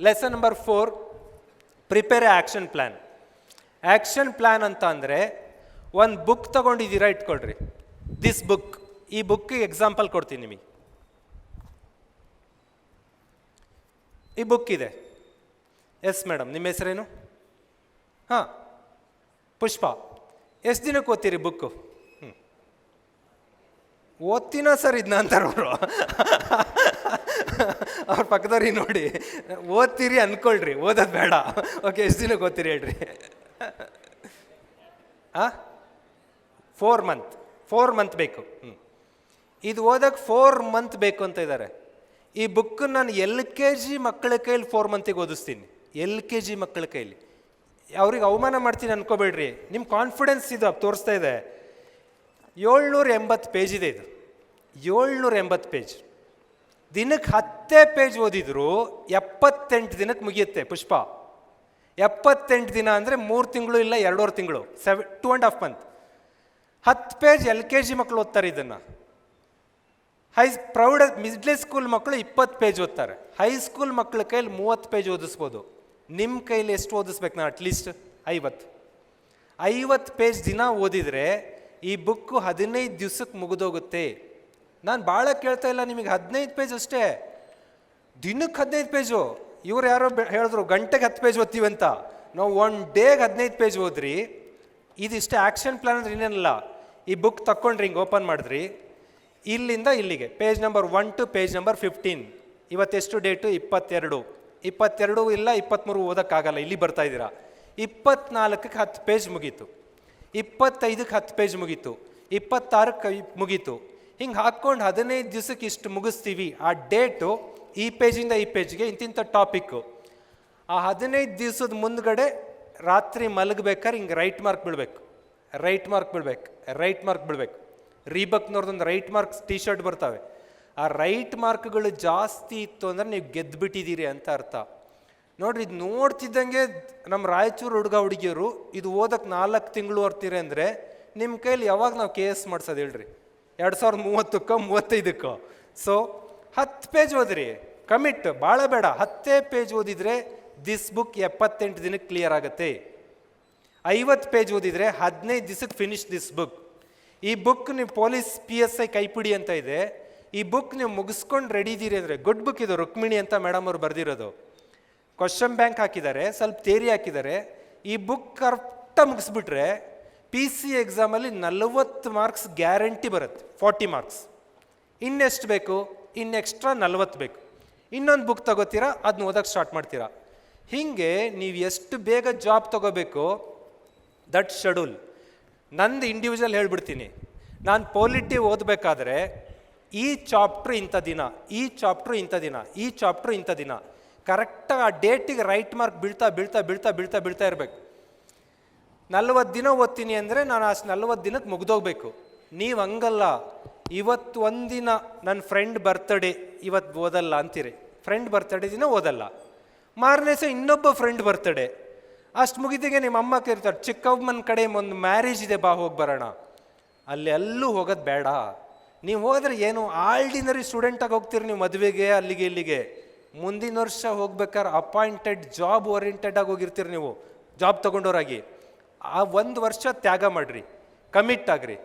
Lesson number four prepare action plan action plan ಅಂತ ಅಂದರೆ ಒಂದು ಬುಕ್ ತೊಗೊಂಡಿದ್ದೀರಾ ಇಟ್ಕೊಳ್ರಿ. ದಿಸ್ ಬುಕ್ ಈ ಬುಕ್ಕಿಗೆ ಎಕ್ಸಾಂಪಲ್ ಕೊಡ್ತೀನಿ ನಿಮಗೆ. ಈ ಬುಕ್ ಇದೆ. ಎಸ್ ಮೇಡಮ್ ನಿಮ್ಮ ಹೆಸರೇನು? ಹಾಂ. ಪುಷ್ಪ. ಎಷ್ಟು ದಿನಕ್ಕೆ ಓದ್ತೀರಿ ಬುಕ್ಕು ಹ್ಞೂ ಓದ್ತೀನ ಸರ್ ಇದನ್ನ ಅಂತಾರೆ ಅವರು ಪಕ್ಕದವ್ರಿಗೆ ನೋಡಿ, ಓದ್ತೀರಿ ಅನ್ಕೊಳ್ರಿ, ಓದೋದು ಬೇಡ. ಓಕೆ ಎಷ್ಟು ದಿನಕ್ಕೆ ಓದ್ತೀರಿ ಹೇಳ್ರಿ? ಆ? ಫೋರ್ ಮಂತ್ ಫೋರ್ ಮಂತ್ ಬೇಕು. ಇದು ಓದಕ್ಕೆ ಫೋರ್ ಮಂತ್ ಬೇಕು ಅಂತ ಇದ್ದಾರೆ ಈ ಬುಕ್ ನಾನು ಎಲ್ ಕೆ ಜಿ ಮಕ್ಕಳ ಕೈಲಿ ಫೋರ್ ಮಂತಿಗೆ ಓದಿಸ್ತೀನಿ. ಎಲ್ ಕೆ ಜಿ ಮಕ್ಕಳ ಕೈಲಿ. ಅವ್ರಿಗೆ ಅವಮಾನ ಮಾಡ್ತೀನಿ ಅನ್ಕೋಬೇಡ್ರಿ. ನಿಮ್ಮ ಕಾನ್ಫಿಡೆನ್ಸ್ ಇದು ತೋರಿಸ್ತಾ ಇದೆ. ಏಳ್ನೂರ ಎಂಬತ್ತು ಪೇಜ್ ಇದೆ ಇದು. ಏಳ್ನೂರ ಎಂಬತ್ತು ಪೇಜ್ ದಿನಕ್ಕೆ ಹತ್ತೇ ಪೇಜ್ ಓದಿದ್ರು ಎಪ್ಪತ್ತೆಂಟು ದಿನಕ್ಕೆ ಮುಗಿಯುತ್ತೆ ಪುಷ್ಪ. ಎಪ್ಪತ್ತೆಂಟು ದಿನ ಅಂದರೆ ಮೂರು ತಿಂಗಳು ಇಲ್ಲ ಎರಡೂವರೆ ತಿಂಗಳು, ಸೆವೆ ಟೂ ಆ್ಯಂಡ್ ಹಾಫ್ ಮಂತ್ ಹತ್ತು ಪೇಜ್ ಎಲ್ ಕೆ ಜಿ ಮಕ್ಕಳು ಓದ್ತಾರೆ ಇದನ್ನು. ಹೈ ಪ್ರೌಡ್ ಮಿಡ್ಲ್ ಸ್ಕೂಲ್ ಮಕ್ಕಳು ಇಪ್ಪತ್ತು ಪೇಜ್ ಓದ್ತಾರೆ. ಹೈಸ್ಕೂಲ್ ಮಕ್ಕಳ ಕೈಲಿ ಮೂವತ್ತು ಪೇಜ್ ಓದಿಸ್ಬೋದು. ನಿಮ್ಮ ಕೈಲಿ ಎಷ್ಟು ಓದಿಸ್ಬೇಕು ನಾನು? ಅಟ್ಲೀಸ್ಟ್ ಐವತ್ತು. ಐವತ್ತು ಪೇಜ್ ದಿನ ಓದಿದರೆ ಈ ಬುಕ್ಕು ಹದಿನೈದು ದಿವ್ಸಕ್ಕೆ ಮುಗಿದೋಗುತ್ತೆ. ನಾನು ಭಾಳ ಕೇಳ್ತಾ ಇಲ್ಲ ನಿಮಗೆ ಹದಿನೈದು ಪೇಜ್ ಅಷ್ಟೇ. ದಿನಕ್ಕೆ ಹದಿನೈದು ಪೇಜು ಇವ್ರು ಯಾರೋ ಹೇಳಿದ್ರು, ಗಂಟೆಗೆ ಹತ್ತು ಪೇಜ್ ಓದ್ತೀವಿ ಅಂತ. ನಾವು ಒನ್ ಡೇಗೆ ಹದಿನೈದು ಪೇಜ್ ಓದ್ರಿ. ಇದಿಷ್ಟು ಆ್ಯಕ್ಷನ್ ಪ್ಲಾನ್ ಅಂದ್ರೆ ಇನ್ನೇನಿಲ್ಲ. ಈ ಬುಕ್ ತಕ್ಕೊಂಡ್ರಿ, ಹಿಂಗೆ ಓಪನ್ ಮಾಡಿದ್ರಿ. ಇಲ್ಲಿಂದ ಇಲ್ಲಿಗೆ. Page number one to page number fifteen ಇವತ್ತೆಷ್ಟು date ಇಪ್ಪತ್ತೆರಡು. ಇಪ್ಪತ್ತೆರಡು ಇಲ್ಲ ಇಪ್ಪತ್ತ್ಮೂರು ಓದೋಕ್ಕಾಗಲ್ಲ. ಇಲ್ಲಿ ಬರ್ತಾ ಇದ್ದೀರಾ. ಇಪ್ಪತ್ನಾಲ್ಕಕ್ಕೆ ಹತ್ತು ಪೇಜ್ ಮುಗೀತು. ಇಪ್ಪತ್ತೈದಕ್ಕೆ ಹತ್ತು ಪೇಜ್ ಮುಗೀತು. ಇಪ್ಪತ್ತಾರಕ್ಕೆ ಮುಗೀತು. ಹಿಂಗೆ ಹಾಕ್ಕೊಂಡು ಹದಿನೈದು ದಿವಸಕ್ಕೆ ಇಷ್ಟು ಮುಗಿಸ್ತೀವಿ. ಆ ಡೇಟು ಈ ಪೇಜಿಂದ ಈ ಪೇಜ್ಗೆ ಇಂತಿಂಥ ಟಾಪಿಕ್ಕು. ಆ ಹದಿನೈದು ದಿವಸದ ಮುಂದ್ಗಡೆ ರಾತ್ರಿ ಮಲಗಬೇಕಾದ್ರೆ ಹಿಂಗೆ ರೈಟ್ ಮಾರ್ಕ್ ಬಿಡಬೇಕು. ರೈಟ್ ಮಾರ್ಕ್ ಬಿಡ್ಬೇಕು. ರೈಟ್ ಮಾರ್ಕ್ ಬಿಡಬೇಕು. ರೀಬಕ್ನವ್ರದ್ದೊಂದು ರೈಟ್ ಮಾರ್ಕ್ಸ್ ಟಿ ಶರ್ಟ್ ಬರ್ತವೆ. ಆ ರೈಟ್ ಮಾರ್ಕ್ಗಳು ಜಾಸ್ತಿ ಇತ್ತು ಅಂದರೆ ನೀವು ಗೆದ್ದುಬಿಟ್ಟಿದ್ದೀರಿ ಅಂತ ಅರ್ಥ. ನೋಡ್ರಿ, ಇದು ನೋಡ್ತಿದ್ದಂಗೆ ನಮ್ಮ ರಾಯಚೂರು ಹುಡುಗ ಹುಡುಗಿಯರು, ಇದು ಓದಕ್ಕೆ ನಾಲ್ಕು ತಿಂಗಳು ಹೊರ್ತೀರಿ ಅಂದರೆ ನಿಮ್ಮ ಕೈಲಿ ಯಾವಾಗ ನಾವು ಕೆ ಎಸ್ ಮಾಡ್ಸೋದು ಹೇಳ್ರಿ. ಎರಡು ಸಾವಿರದ ಮೂವತ್ತಕ್ಕೋ ಮೂವತ್ತೈದಕ್ಕೋ. ಸೊ ಹತ್ತು ಪೇಜ್ ಓದಿರಿ. ಕಮಿಟ್ ಭಾಳ ಬೇಡ. ಹತ್ತೇ ಪೇಜ್ ಓದಿದರೆ ದಿಸ್ ಬುಕ್ ಎಪ್ಪತ್ತೆಂಟು ದಿನಕ್ಕೆ ಕ್ಲಿಯರ್ ಆಗುತ್ತೆ. ಐವತ್ತು ಪೇಜ್ ಓದಿದರೆ ಹದಿನೈದು ದಿವಸಕ್ಕೆ ಫಿನಿಶ್ ದಿಸ್ ಬುಕ್ ಈ ಬುಕ್ ನೀವು ಪೊಲೀಸ್ ಪಿ ಎಸ್ ಐ ಕೈಪಿಡಿ ಅಂತ ಇದೆ. ಈ ಬುಕ್ ನೀವು ಮುಗಿಸ್ಕೊಂಡು ರೆಡಿ ಇದ್ದೀರಿ ಅಂದರೆ ಗುಡ್ ಬುಕ್ ಇದು ರುಕ್ಮಿಣಿ ಅಂತ ಮೇಡಮ್ ಅವರು ಬರೆದಿರೋದು. ಕ್ವಶನ್ ಬ್ಯಾಂಕ್ ಹಾಕಿದ್ದಾರೆ. ಸ್ವಲ್ಪ ತೇರಿ ಹಾಕಿದ್ದಾರೆ. ಈ ಬುಕ್ ಕರೆಕ್ಟಾಗಿ ಮುಗಿಸ್ಬಿಟ್ರೆ ಪಿ ಸಿ ಎಕ್ಸಾಮಲ್ಲಿ ನಲವತ್ತು ಮಾರ್ಕ್ಸ್ ಗ್ಯಾರಂಟಿ ಬರುತ್ತೆ ಫಾರ್ಟಿ ಮಾರ್ಕ್ಸ್ ಇನ್ನೆಷ್ಟು ಬೇಕು? ಇನ್ನು ಎಕ್ಸ್ಟ್ರಾ ನಲ್ವತ್ತು ಬೇಕು. ಇನ್ನೊಂದು ಬುಕ್ ತಗೋತೀರಾ? ಅದನ್ನ ಓದೋಕ್ಕೆ ಸ್ಟಾರ್ಟ್ ಮಾಡ್ತೀರಾ. ಹೀಗೆ ನೀವು ಎಷ್ಟು ಬೇಗ ಜಾಬ್ ತಗೋಬೇಕು, ದಟ್ ಶೆಡ್ಯೂಲ್ ನಂದು ಇಂಡಿವಿಜುವಲ್ ಹೇಳ್ಬಿಡ್ತೀನಿ. ನಾನು ಪೊಲಿಟಿ ಓದಬೇಕಾದ್ರೆ ಈ ಚಾಪ್ಟ್ರ್ ಇಂಥ ದಿನ, ಈ ಚಾಪ್ಟ್ರು ಇಂಥ ದಿನ, ಈ ಚಾಪ್ಟ್ರು ಇಂಥ ದಿನ ಕರೆಕ್ಟಾಗಿ ಆ ಡೇಟಿಗೆ ರೈಟ್ ಮಾರ್ಕ್ ಬೀಳ್ತಾ ಬೀಳ್ತಾ ಬೀಳ್ತಾ ಬೀಳ್ತಾ ಬೀಳ್ತಾ ಇರಬೇಕು. ನಲ್ವತ್ತು ದಿನ ಓದ್ತೀನಿ ಅಂದರೆ ನಾನು ಅಷ್ಟು ನಲ್ವತ್ತು ದಿನಕ್ಕೆ ಮುಗ್ದೋಗ್ಬೇಕು. ನೀವು ಹಂಗಲ್ಲ, ಇವತ್ತು ಒಂದಿನ ನನ್ನ ಫ್ರೆಂಡ್ ಬರ್ತಡೇ ಇವತ್ತು ಓದಲ್ಲ ಅಂತೀರಿ. ಫ್ರೆಂಡ್ ಬರ್ತಡೇ ದಿನ ಓದಲ್ಲ. ಮಾರನೇ ಸಹ ಇನ್ನೊಬ್ಬ ಫ್ರೆಂಡ್ ಬರ್ತಡೇ ಅಷ್ಟು ಮುಗಿದಿಗೆ ನಿಮ್ಮ ಅಮ್ಮ ಕೇಳ್ತಾರೆ ಚಿಕ್ಕಮ್ಮನ ಕಡೆ ಒಂದು ಮ್ಯಾರೇಜ್ ಇದೆ, ಬಾ ಹೋಗಿ ಬರೋಣ. ಅಲ್ಲಿ ಎಲ್ಲೂ ಹೋಗೋದು ಬೇಡ. ನೀವು ಹೋದ್ರೆ ಏನು ಆಲ್ಡಿನರಿ ಸ್ಟೂಡೆಂಟಾಗಿ ಹೋಗ್ತೀರಿ ನೀವು ಮದುವೆಗೆ, ಅಲ್ಲಿಗೆ ಇಲ್ಲಿಗೆ. ಮುಂದಿನ ವರ್ಷ ಹೋಗ್ಬೇಕಾದ್ರೆ ಅಪಾಯಿಂಟೆಡ್ ಜಾಬ್ ಓರಿಯೆಂಟೆಡ್ ಆಗಿ ಹೋಗಿರ್ತೀರಿ ನೀವು ಜಾಬ್ ತಗೊಂಡೋರಾಗಿ. ಆ ಒಂದು ವರ್ಷ ತ್ಯಾಗ ಮಾಡ್ರಿ ಕಮಿಟ್ ಆಗ್ರಿ.